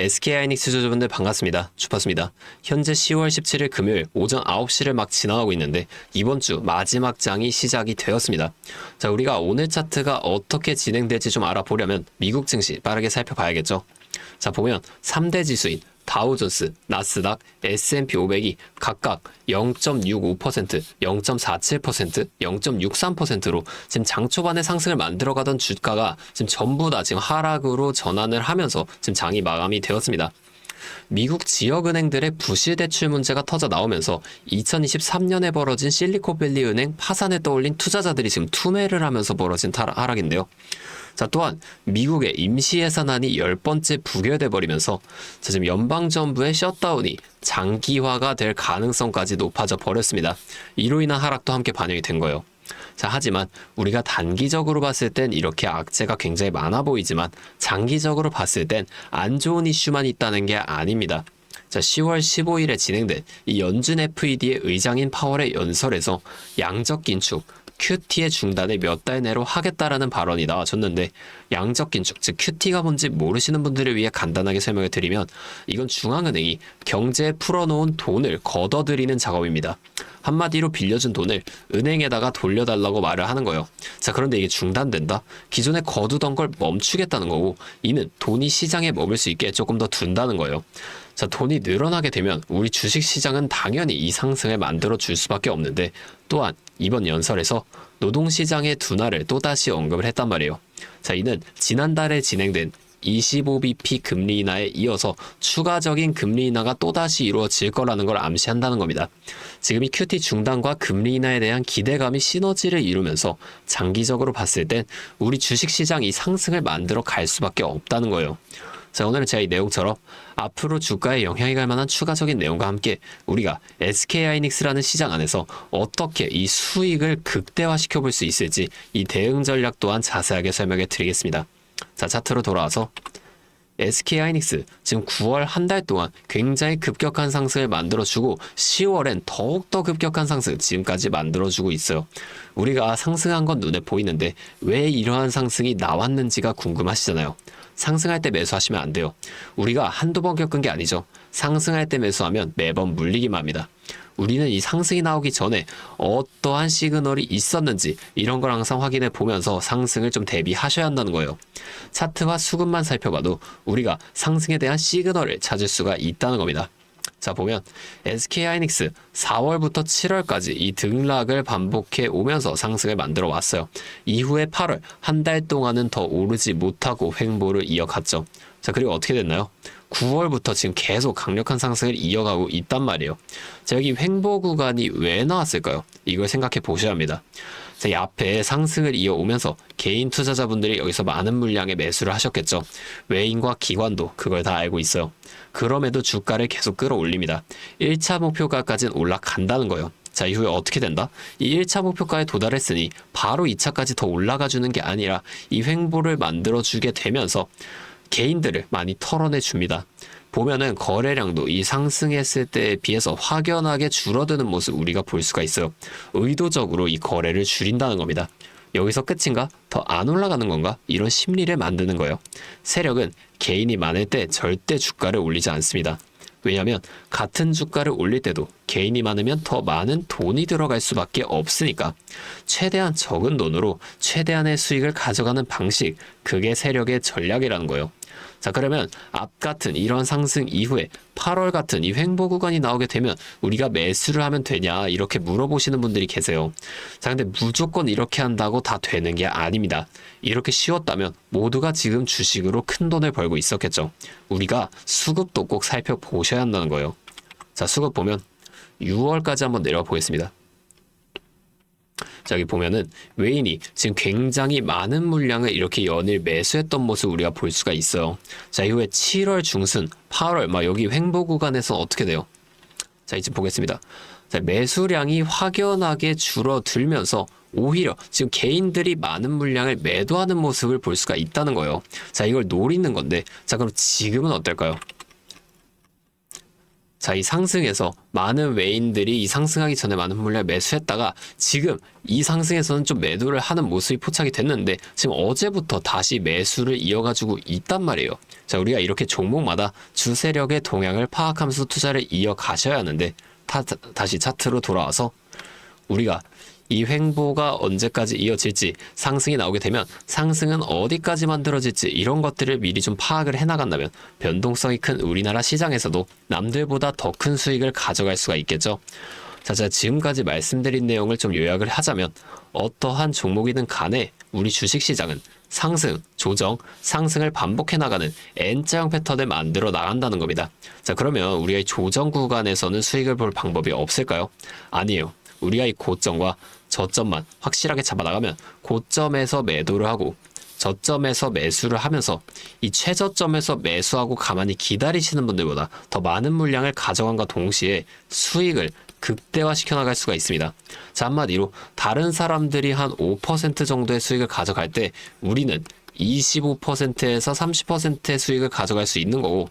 SK하이닉스 주주분들 반갑습니다. 주파수입니다. 현재 10월 17일 금요일 오전 9시를 막 지나가고 있는데 이번 주 마지막 장이 시작이 되었습니다. 자, 우리가 오늘 차트가 어떻게 진행될지 좀 알아보려면 미국 증시 빠르게 살펴봐야겠죠. 자, 보면 3대 지수인 다우존스, 나스닥, S&P 500이 각각 0.65%, 0.47%, 0.63%로 지금 장 초반에 상승을 만들어가던 주가가 지금 전부 다 지금 하락으로 전환을 하면서 지금 장이 마감이 되었습니다. 미국 지역은행들의 부실 대출 문제가 터져 나오면서 2023년에 벌어진 실리콘밸리 은행 파산에 떠올린 투자자들이 지금 투매를 하면서 벌어진 하락인데요. 자, 또한 미국의 임시 예산안이 열 번째 부결돼 버리면서 자, 지금 연방 정부의 셧다운이 장기화가 될 가능성까지 높아져 버렸습니다. 이로 인한 하락도 함께 반영이 된 거예요. 자, 하지만 우리가 단기적으로 봤을 땐 이렇게 악재가 굉장히 많아 보이지만 장기적으로 봤을 땐 안 좋은 이슈만 있다는 게 아닙니다. 자, 10월 15일에 진행된 이 연준 FED의 의장인 파월의 연설에서 양적 긴축, QT의 중단을 몇 달 내로 하겠다라는 발언이 나와줬는데 양적 긴축, 즉 QT가 뭔지 모르시는 분들을 위해 간단하게 설명을 드리면 이건 중앙은행이 경제에 풀어놓은 돈을 걷어들이는 작업입니다. 한마디로 빌려준 돈을 은행에다가 돌려달라고 말을 하는 거예요. 자, 그런데 이게 중단된다? 기존에 거두던 걸 멈추겠다는 거고, 이는 돈이 시장에 머물 수 있게 조금 더 둔다는 거예요. 자, 돈이 늘어나게 되면 우리 주식 시장은 당연히 이 상승을 만들어 줄 수밖에 없는데, 또한 이번 연설에서 노동시장의 둔화를 또다시 언급을 했단 말이에요. 자, 이는 지난달에 진행된 25bp 금리 인하에 이어서 추가적인 금리 인하가 또다시 이루어질 거라는 걸 암시한다는 겁니다. 지금 이 QT 중단과 금리 인하에 대한 기대감이 시너지를 이루면서 장기적으로 봤을 땐 우리 주식시장 이 상승을 만들어 갈 수밖에 없다는 거예요. 자, 오늘은 제가 이 내용처럼 앞으로 주가에 영향이 갈 만한 추가적인 내용과 함께 우리가 SK하이닉스라는 시장 안에서 어떻게 이 수익을 극대화시켜 볼 수 있을지 이 대응 전략 또한 자세하게 설명해 드리겠습니다. 자, 차트로 돌아와서 SK하이닉스 지금 9월 한 달 동안 굉장히 급격한 상승을 만들어주고 10월엔 더욱더 급격한 상승 지금까지 만들어주고 있어요. 우리가 상승한 건 눈에 보이는데 왜 이러한 상승이 나왔는지가 궁금하시잖아요. 상승할 때 매수하시면 안 돼요. 우리가 한두 번 겪은 게 아니죠. 상승할 때 매수하면 매번 물리기만 합니다. 우리는 이 상승이 나오기 전에 어떠한 시그널이 있었는지 이런 걸 항상 확인해 보면서 상승을 좀 대비하셔야 한다는 거예요. 차트와 수급만 살펴봐도 우리가 상승에 대한 시그널을 찾을 수가 있다는 겁니다. 자 보면 SK하이닉스 4월부터 7월까지 이 등락을 반복해 오면서 상승을 만들어 왔어요. 이후에 8월 한 달 동안은 더 오르지 못하고 횡보를 이어갔죠. 자 그리고 어떻게 됐나요? 9월부터 지금 계속 강력한 상승을 이어가고 있단 말이에요. 자 여기 횡보 구간이 왜 나왔을까요? 이걸 생각해 보셔야 합니다. 자, 이 앞에 상승을 이어오면서 개인 투자자분들이 여기서 많은 물량의 매수를 하셨겠죠. 외인과 기관도 그걸 다 알고 있어요. 그럼에도 주가를 계속 끌어올립니다. 1차 목표가까지는 올라간다는 거예요. 자, 이후에 어떻게 된다? 이 1차 목표가에 도달했으니 바로 2차까지 더 올라가 주는 게 아니라 이 횡보를 만들어 주게 되면서 개인들을 많이 털어내 줍니다. 보면은 거래량도 이 상승했을 때에 비해서 확연하게 줄어드는 모습 우리가 볼 수가 있어요. 의도적으로 이 거래를 줄인다는 겁니다. 여기서 끝인가? 더 안 올라가는 건가? 이런 심리를 만드는 거예요. 세력은 개인이 많을 때 절대 주가를 올리지 않습니다. 왜냐하면 같은 주가를 올릴 때도 개인이 많으면 더 많은 돈이 들어갈 수밖에 없으니까 최대한 적은 돈으로 최대한의 수익을 가져가는 방식 그게 세력의 전략이라는 거예요. 자 그러면 앞 같은 이런 상승 이후에 8월 같은 이 횡보 구간이 나오게 되면 우리가 매수를 하면 되냐 이렇게 물어보시는 분들이 계세요. 자 근데 무조건 이렇게 한다고 다 되는 게 아닙니다. 이렇게 쉬웠다면 모두가 지금 주식으로 큰 돈을 벌고 있었겠죠. 우리가 수급도 꼭 살펴보셔야 한다는 거예요. 자 수급 보면 6월까지 한번 내려가 보겠습니다. 자, 여기 보면은 외인이 지금 굉장히 많은 물량을 이렇게 연일 매수했던 모습 우리가 볼 수가 있어요. 자, 이후에 7월 중순, 8월 막 여기 횡보 구간에서 어떻게 돼요? 자, 이제 보겠습니다. 자, 매수량이 확연하게 줄어들면서 오히려 지금 개인들이 많은 물량을 매도하는 모습을 볼 수가 있다는 거예요. 자, 이걸 노리는 건데, 자, 그럼 지금은 어떨까요? 자, 이 상승에서 많은 외인들이 이 상승하기 전에 많은 물량 매수했다가 지금 이 상승에서는 좀 매도를 하는 모습이 포착이 됐는데 지금 어제부터 다시 매수를 이어가지고 있단 말이에요. 자, 우리가 이렇게 종목마다 주세력의 동향을 파악하면서 투자를 이어가셔야 하는데 타, 다시 차트로 돌아와서 우리가 이 횡보가 언제까지 이어질지 상승이 나오게 되면 상승은 어디까지 만들어질지 이런 것들을 미리 좀 파악을 해나간다면 변동성이 큰 우리나라 시장에서도 남들보다 더 큰 수익을 가져갈 수가 있겠죠. 자, 제가 지금까지 말씀드린 내용을 좀 요약을 하자면 어떠한 종목이든 간에 우리 주식시장은 상승, 조정, 상승을 반복해 나가는 N자형 패턴을 만들어 나간다는 겁니다. 자, 그러면 우리가 이 조정 구간에서는 수익을 볼 방법이 없을까요? 아니에요. 우리가 이 고점과 저점만 확실하게 잡아나가면 고점에서 매도를 하고 저점에서 매수를 하면서 이 최저점에서 매수하고 가만히 기다리시는 분들보다 더 많은 물량을 가져간과 동시에 수익을 극대화시켜 나갈 수가 있습니다. 자, 한마디로 다른 사람들이 한 5% 정도의 수익을 가져갈 때 우리는 25%에서 30%의 수익을 가져갈 수 있는 거고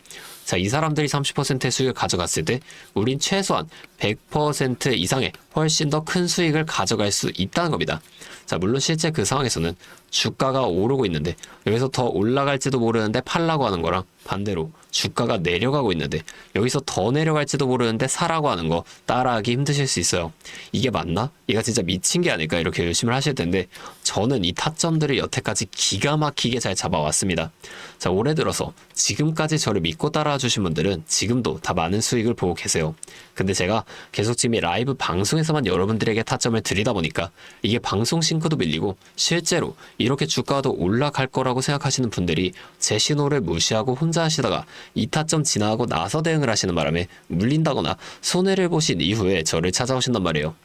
자, 이 사람들이 30%의 수익을 가져갔을 때 우린 최소한 100% 이상의 훨씬 더 큰 수익을 가져갈 수 있다는 겁니다. 자, 물론 실제 그 상황에서는 주가가 오르고 있는데 여기서 더 올라갈지도 모르는데 팔라고 하는 거랑 반대로 주가가 내려가고 있는데 여기서 더 내려갈지도 모르는데 사라고 하는 거 따라하기 힘드실 수 있어요. 이게 맞나? 얘가 진짜 미친 게 아닐까 이렇게 열심히 하실 텐데 저는 이 타점들을 여태까지 기가 막히게 잘 잡아왔습니다. 자, 올해 들어서 지금까지 저를 믿고 따라와 주신 분들은 지금도 다 많은 수익을 보고 계세요. 근데 제가 계속 지금 이 라이브 방송에서만 여러분들에게 타점을 드리다 보니까 이게 방송 싱크도 밀리고 실제로 이렇게 주가도 올라갈 거라고 생각하시는 분들이 제 신호를 무시하고 혼자 하시다가 이 타점 지나가고 나서 대응을 하시는 바람에 물린다거나 손해를 보신 이후에 저를 찾아오신단 말이에요.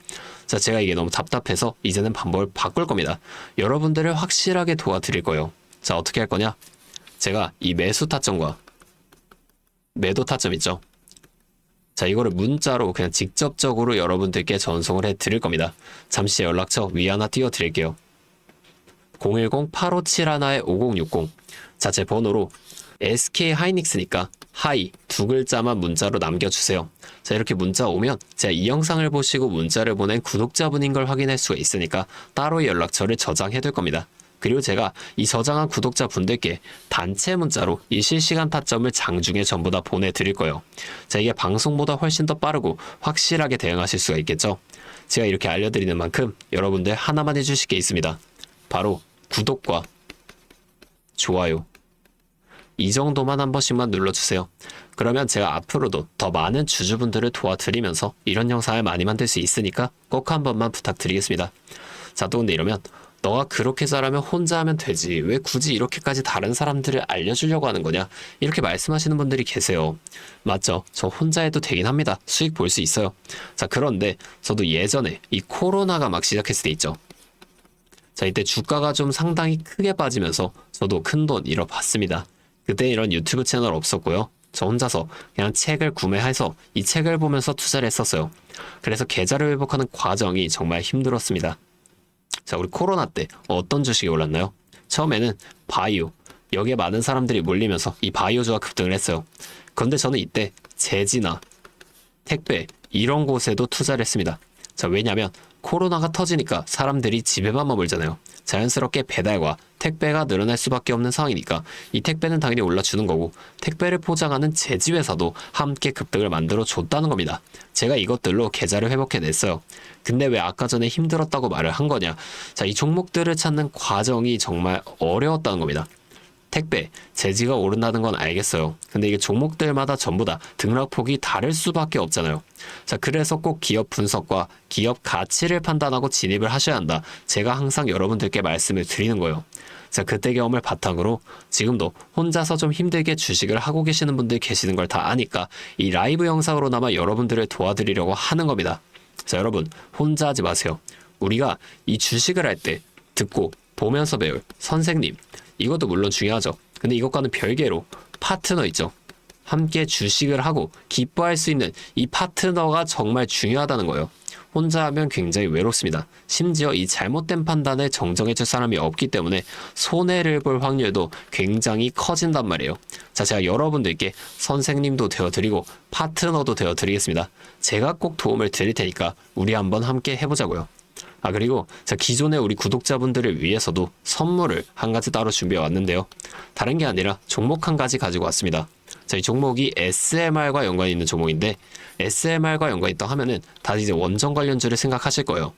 자, 제가 이게 너무 답답해서 이제는 방법을 바꿀 겁니다. 여러분들을 확실하게 도와드릴 거예요. 자, 어떻게 할 거냐? 제가 이 매수 타점과 매도 타점 있죠? 자, 이거를 문자로 그냥 직접적으로 여러분들께 전송을 해 드릴 겁니다. 잠시 연락처 위 하나 띄워 드릴게요. 010-8571-5060. 자, 제 번호로 SK 하이닉스니까 하이 두 글자만 문자로 남겨주세요. 자, 이렇게 문자 오면 제가 이 영상을 보시고 문자를 보낸 구독자분인 걸 확인할 수가 있으니까 따로 연락처를 저장해 둘 겁니다. 그리고 제가 이 저장한 구독자 분들께 단체 문자로 이 실시간 타점을 장중에 전부 다 보내드릴 거예요. 자, 이게 방송보다 훨씬 더 빠르고 확실하게 대응하실 수가 있겠죠. 제가 이렇게 알려드리는 만큼 여러분들 하나만 해주실 게 있습니다. 바로 구독과 좋아요. 이 정도만 한 번씩만 눌러주세요. 그러면 제가 앞으로도 더 많은 주주분들을 도와드리면서 이런 영상을 많이 만들 수 있으니까 꼭 한 번만 부탁드리겠습니다. 자, 또 근데 이러면 너가 그렇게 잘하면 혼자 하면 되지. 왜 굳이 이렇게까지 다른 사람들을 알려주려고 하는 거냐? 이렇게 말씀하시는 분들이 계세요. 맞죠? 저 혼자 해도 되긴 합니다. 수익 볼 수 있어요. 자, 그런데 저도 예전에 이 코로나가 막 시작했을 때 있죠. 자, 이때 주가가 좀 상당히 크게 빠지면서 저도 큰 돈 잃어봤습니다. 그때 이런 유튜브 채널 없었고요. 저 혼자서 그냥 책을 구매해서 이 책을 보면서 투자를 했었어요. 그래서 계좌를 회복하는 과정이 정말 힘들었습니다. 자, 우리 코로나 때 어떤 주식이 올랐나요? 처음에는 바이오. 여기에 많은 사람들이 몰리면서 이 바이오주가 급등을 했어요. 그런데 저는 이때 제지나 택배 이런 곳에도 투자를 했습니다. 자, 왜냐면 코로나가 터지니까 사람들이 집에만 머물잖아요. 자연스럽게 배달과 택배가 늘어날 수밖에 없는 상황이니까 이 택배는 당연히 올라주는 거고 택배를 포장하는 제지회사도 함께 급등을 만들어 줬다는 겁니다. 제가 이것들로 계좌를 회복해 냈어요. 근데 왜 아까 전에 힘들었다고 말을 한 거냐? 자, 이 종목들을 찾는 과정이 정말 어려웠다는 겁니다. 택배, 재지가 오른다는 건 알겠어요. 근데 이게 종목들마다 전부 다 등락폭이 다를 수밖에 없잖아요. 자, 그래서 꼭 기업 분석과 기업 가치를 판단하고 진입을 하셔야 한다. 제가 항상 여러분들께 말씀을 드리는 거예요. 자, 그때 경험을 바탕으로 지금도 혼자서 좀 힘들게 주식을 하고 계시는 분들 계시는 걸 다 아니까 이 라이브 영상으로나마 여러분들을 도와드리려고 하는 겁니다. 자, 여러분, 혼자 하지 마세요. 우리가 이 주식을 할 때 듣고 보면서 배울 선생님, 이것도 물론 중요하죠. 근데 이것과는 별개로 파트너 있죠. 함께 주식을 하고 기뻐할 수 있는 이 파트너가 정말 중요하다는 거예요. 혼자 하면 굉장히 외롭습니다. 심지어 이 잘못된 판단을 정정해줄 사람이 없기 때문에 손해를 볼 확률도 굉장히 커진단 말이에요. 자, 제가 여러분들께 선생님도 되어드리고 파트너도 되어드리겠습니다. 제가 꼭 도움을 드릴 테니까 우리 한번 함께 해보자고요. 아 그리고 자 기존의 우리 구독자분들을 위해서도 선물을 한 가지 따로 준비해 왔는데요. 다른 게 아니라 종목 한 가지 가지고 왔습니다. 자 이 종목이 SMR과 연관이 있는 종목인데 SMR과 연관이 있다 하면은 다들 이제 원전 관련주를 생각하실 거예요.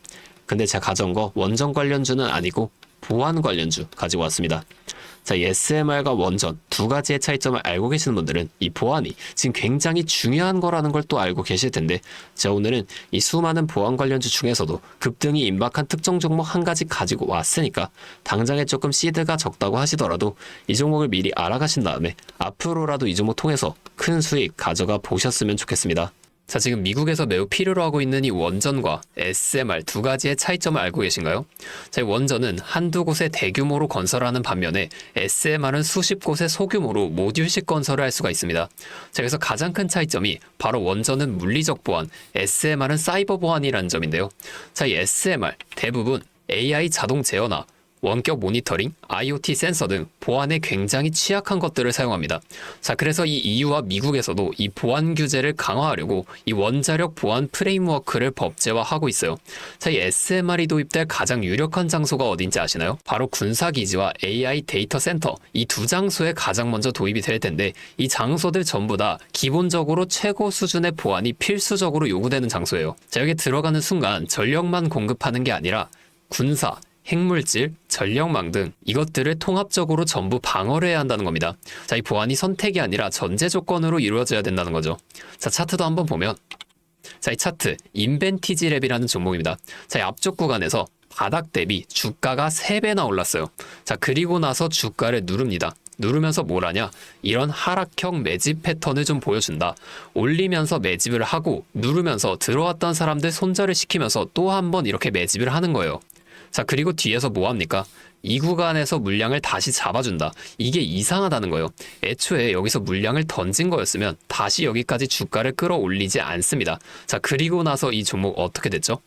근데 제가 가져온 거 원전 관련주는 아니고 보안 관련주 가지고 왔습니다. 자, 이 SMR과 원전 두 가지의 차이점을 알고 계시는 분들은 이 보안이 지금 굉장히 중요한 거라는 걸 또 알고 계실 텐데, 자, 오늘은 이 수많은 보안 관련주 중에서도 급등이 임박한 특정 종목 한 가지 가지고 왔으니까, 당장에 조금 시드가 적다고 하시더라도 이 종목을 미리 알아가신 다음에 앞으로라도 이 종목 통해서 큰 수익 가져가 보셨으면 좋겠습니다. 자, 지금 미국에서 매우 필요로 하고 있는 이 원전과 SMR 두 가지의 차이점을 알고 계신가요? 자, 이 원전은 한두 곳에 대규모로 건설하는 반면에 SMR은 수십 곳에 소규모로 모듈식 건설을 할 수가 있습니다. 자, 그래서 가장 큰 차이점이 바로 원전은 물리적 보안, SMR은 사이버 보안이라는 점인데요. 자, 이 SMR 대부분 AI 자동 제어나 원격 모니터링, IoT 센서 등 보안에 굉장히 취약한 것들을 사용합니다. 자, 그래서 이 EU와 미국에서도 이 보안 규제를 강화하려고 이 원자력 보안 프레임워크를 법제화하고 있어요. 자, 이 SMR이 도입될 가장 유력한 장소가 어딘지 아시나요? 바로 군사기지와 AI 데이터 센터 이 두 장소에 가장 먼저 도입이 될 텐데 이 장소들 전부 다 기본적으로 최고 수준의 보안이 필수적으로 요구되는 장소예요. 자, 여기 들어가는 순간 전력만 공급하는 게 아니라 군사, 핵물질, 전력망 등 이것들을 통합적으로 전부 방어를 해야 한다는 겁니다. 자, 이 보안이 선택이 아니라 전제 조건으로 이루어져야 된다는 거죠. 자, 차트도 한번 보면 자, 이 차트 인벤티지 랩이라는 종목입니다. 자, 이 앞쪽 구간에서 바닥 대비 주가가 3배나 올랐어요. 자, 그리고 나서 주가를 누릅니다. 누르면서 뭘 하냐? 이런 하락형 매집 패턴을 좀 보여준다. 올리면서 매집을 하고 누르면서 들어왔던 사람들 손절을 시키면서 또 한 번 이렇게 매집을 하는 거예요. 자, 그리고 뒤에서 뭐 합니까? 이 구간에서 물량을 다시 잡아준다. 이게 이상하다는 거예요. 애초에 여기서 물량을 던진 거였으면 다시 여기까지 주가를 끌어올리지 않습니다. 자, 그리고 나서 이 종목 어떻게 됐죠?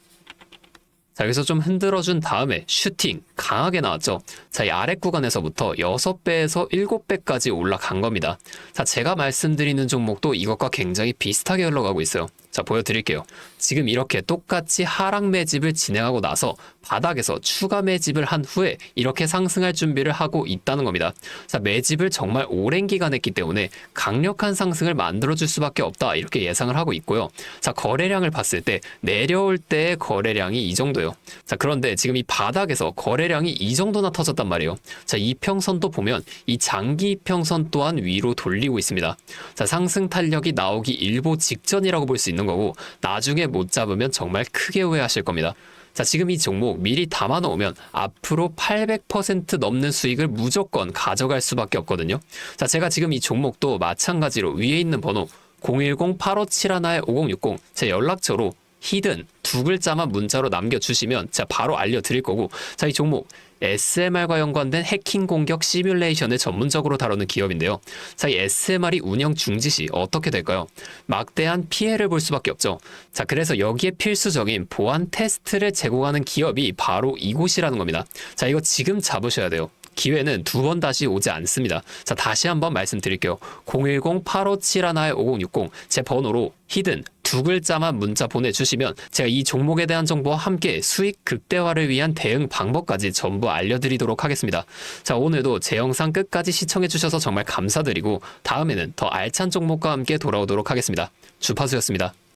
자, 여기서 좀 흔들어준 다음에 슈팅 강하게 나왔죠. 자, 이 아래 구간에서부터 6배에서 7배까지 올라간 겁니다. 자, 제가 말씀드리는 종목도 이것과 굉장히 비슷하게 흘러가고 있어요. 자, 보여드릴게요. 지금 이렇게 똑같이 하락 매집을 진행하고 나서 바닥에서 추가 매집을 한 후에 이렇게 상승할 준비를 하고 있다는 겁니다. 자, 매집을 정말 오랜 기간 했기 때문에 강력한 상승을 만들어줄 수밖에 없다. 이렇게 예상을 하고 있고요. 자, 거래량을 봤을 때 내려올 때의 거래량이 이 정도예요. 자, 그런데 지금 이 바닥에서 거래량이 이 정도나 터졌단 말이에요. 자, 이평선도 보면 이 장기 이평선 또한 위로 돌리고 있습니다. 자, 상승 탄력이 나오기 일보 직전이라고 볼 수 있는 거고 나중에 못 잡으면 정말 크게 후회하실 겁니다. 자, 지금 이 종목 미리 담아 놓으면 앞으로 800% 넘는 수익을 무조건 가져갈 수밖에 없거든요. 자, 제가 지금 이 종목도 마찬가지로 위에 있는 번호 010-8571-5060 제 연락처로 히든 두 글자만 문자로 남겨주시면 제가 바로 알려드릴 거고 자 이 종목 SMR과 연관된 해킹 공격 시뮬레이션을 전문적으로 다루는 기업인데요. 자, 이 SMR이 운영 중지 시 어떻게 될까요? 막대한 피해를 볼 수밖에 없죠. 자, 그래서 여기에 필수적인 보안 테스트를 제공하는 기업이 바로 이곳이라는 겁니다. 자, 이거 지금 잡으셔야 돼요. 기회는 두 번 다시 오지 않습니다. 자, 다시 한번 말씀드릴게요. 010-857-5060제 번호로 히든 두 글자만 문자 보내주시면 제가 이 종목에 대한 정보와 함께 수익 극대화를 위한 대응 방법까지 전부 알려드리도록 하겠습니다. 자, 오늘도 제 영상 끝까지 시청해주셔서 정말 감사드리고 다음에는 더 알찬 종목과 함께 돌아오도록 하겠습니다. 주파수였습니다.